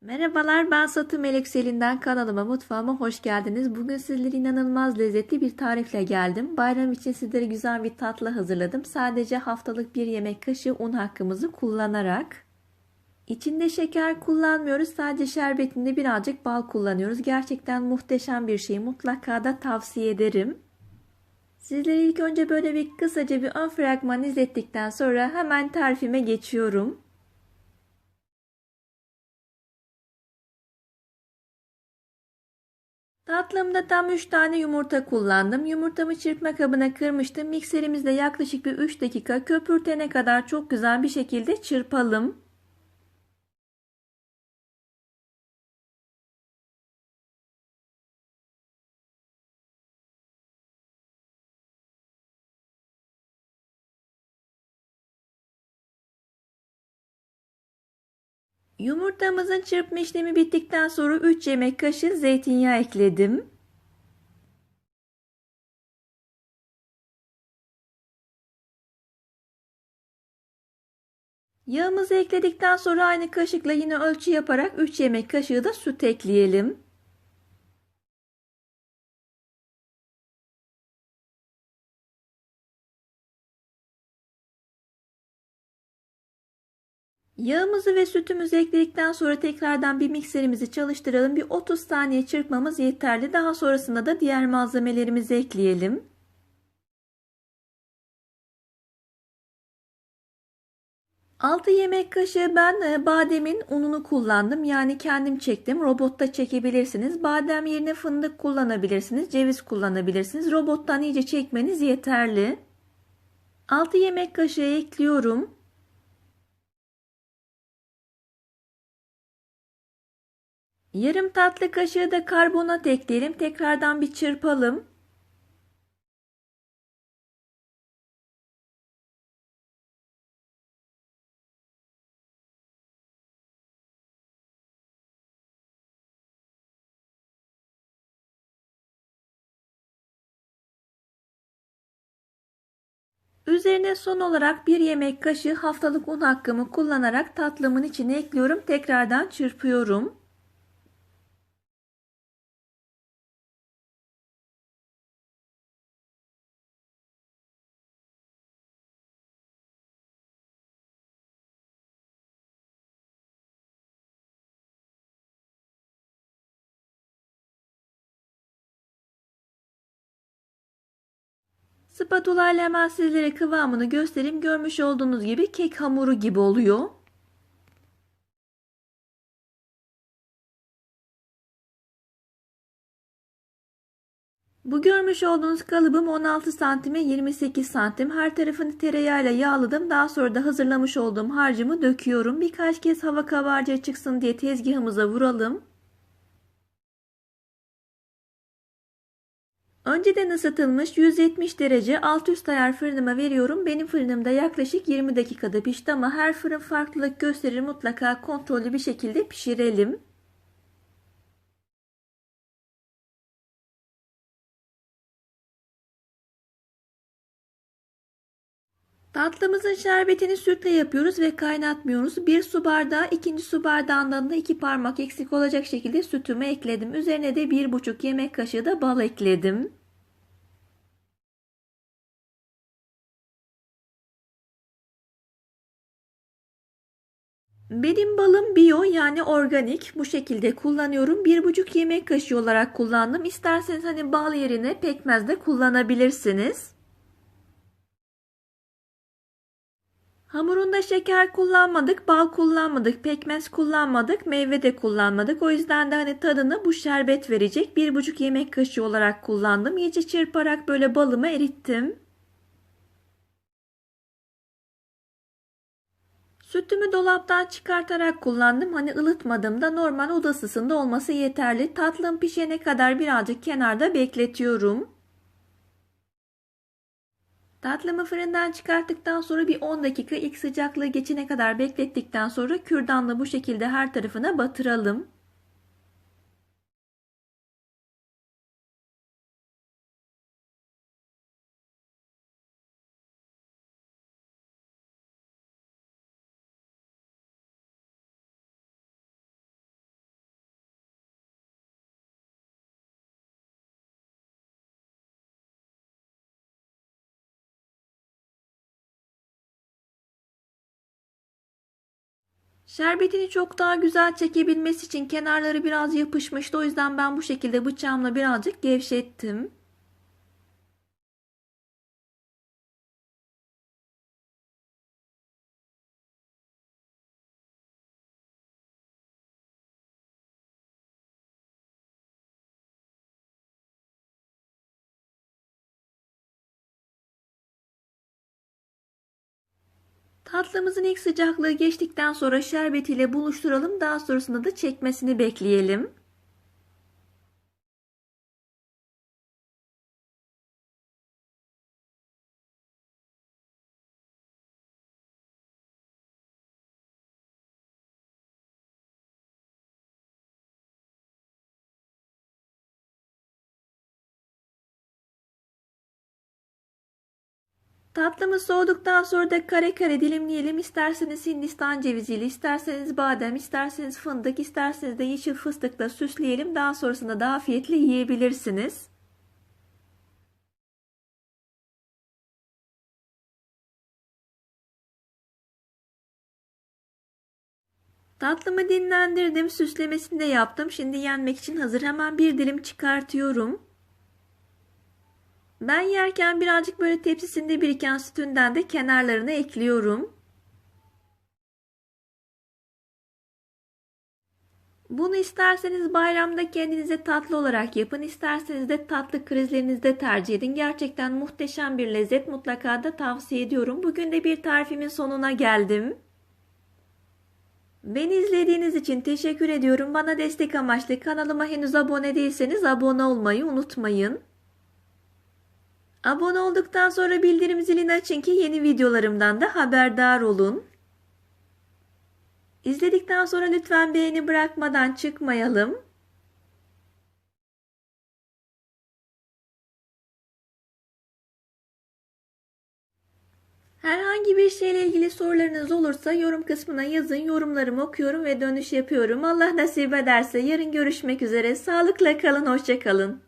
Merhabalar ben Satı Melek Selin'den kanalıma mutfağıma hoş geldiniz. Bugün sizlere inanılmaz lezzetli bir tarifle geldim. Bayram için sizlere güzel bir tatlı hazırladım. Sadece haftalık bir yemek kaşığı un hakkımızı kullanarak. İçinde şeker kullanmıyoruz. Sadece şerbetinde birazcık bal kullanıyoruz. Gerçekten muhteşem bir şey. Mutlaka da tavsiye ederim. Sizlere ilk önce böyle bir kısaca bir ön fragman izlettikten sonra hemen tarifime geçiyorum. Tatlımda tam 3 tane yumurta kullandım. Yumurtamı çırpma kabına kırmıştım. Mikserimizde yaklaşık bir 3 dakika köpürtene kadar çok güzel bir şekilde çırpalım. Yumurtamızın çırpma işlemi bittikten sonra 3 yemek kaşığı zeytinyağı ekledim. Yağımızı ekledikten sonra aynı kaşıkla yine ölçü yaparak 3 yemek kaşığı da süt ekleyelim. Yağımızı ve sütümüzü ekledikten sonra tekrardan bir mikserimizi çalıştıralım. Bir 30 saniye çırpmamız yeterli. Daha sonrasında da diğer malzemelerimizi ekleyelim. Altı yemek kaşığı ben e, bademin ununu kullandım. Yani kendim çektim. Robotta çekebilirsiniz. Badem yerine fındık kullanabilirsiniz. Ceviz kullanabilirsiniz. Robottan iyice çekmeniz yeterli. 6 yemek kaşığı ekliyorum. Yarım tatlı kaşığı da karbonat ekleyelim. Tekrardan bir çırpalım. Üzerine son olarak bir yemek kaşığı haftalık un hakkımı kullanarak tatlımın içine ekliyorum. Tekrardan çırpıyorum. Spatula ile hemen sizlere kıvamını göstereyim. Görmüş olduğunuz gibi kek hamuru gibi oluyor. Bu görmüş olduğunuz kalıbım 16 santime 28 santim. Her tarafını tereyağıyla yağladım. Daha sonra da hazırlamış olduğum harcımı döküyorum. Birkaç kez hava kabarcığı çıksın diye tezgahımıza vuralım. Önceden ısıtılmış 170 derece alt üst ayar fırınıma veriyorum. Benim fırınımda yaklaşık 20 dakikada pişti ama her fırın farklılık gösterir. Mutlaka kontrollü bir şekilde pişirelim. Tatlımızın şerbetini sütle yapıyoruz ve kaynatmıyoruz. Bir su bardağı ikinci su bardağından da iki parmak eksik olacak şekilde sütümü ekledim. Üzerine de bir buçuk yemek kaşığı da bal ekledim. Benim balım bio yani organik bu şekilde kullanıyorum. Bir buçuk yemek kaşığı olarak kullandım. İsterseniz hani bal yerine pekmez de kullanabilirsiniz. Hamurunda şeker kullanmadık, bal kullanmadık, pekmez kullanmadık, meyve de kullanmadık. O yüzden de hani tadını bu şerbet verecek. Bir buçuk yemek kaşığı olarak kullandım. İyice çırparak böyle balımı erittim. Sütümü dolaptan çıkartarak kullandım. Hani ılıtmadım da normal oda ısısında olması yeterli. Tatlım pişene kadar birazcık kenarda bekletiyorum. Tatlımı fırından çıkarttıktan sonra bir 10 dakika ilk sıcaklığı geçene kadar beklettikten sonra kürdanla bu şekilde her tarafına batıralım. Şerbetini çok daha güzel çekebilmesi için kenarları biraz yapışmıştı. O yüzden ben bu şekilde bıçağımla birazcık gevşettim. Tatlımızın ilk sıcaklığı geçtikten sonra şerbetiyle buluşturalım. Daha sonrasında da çekmesini bekleyelim. Tatlımız soğuduktan sonra da kare kare dilimleyelim. İsterseniz Hindistan ceviziyle, isterseniz badem, isterseniz fındık, isterseniz de yeşil fıstıkla süsleyelim. Daha sonrasında da afiyetle yiyebilirsiniz. Tatlımı dinlendirdim, süslemesini de yaptım. Şimdi yenmek için hazır. Hemen bir dilim çıkartıyorum. Ben yerken birazcık böyle tepsisinde biriken sütünden de kenarlarına ekliyorum. Bunu isterseniz bayramda kendinize tatlı olarak yapın, isterseniz de tatlı krizlerinizde tercih edin. Gerçekten muhteşem bir lezzet mutlaka da tavsiye ediyorum. Bugün de bir tarifimin sonuna geldim. Beni izlediğiniz için teşekkür ediyorum. Bana destek amaçlı kanalıma henüz abone değilseniz abone olmayı unutmayın. Abone olduktan sonra bildirim zilini açın ki yeni videolarımdan da haberdar olun. İzledikten sonra lütfen beğeni bırakmadan çıkmayalım. Herhangi bir şeyle ilgili sorularınız olursa yorum kısmına yazın. Yorumlarımı okuyorum ve dönüş yapıyorum. Allah nasip ederse yarın görüşmek üzere. Sağlıkla kalın, hoşça kalın.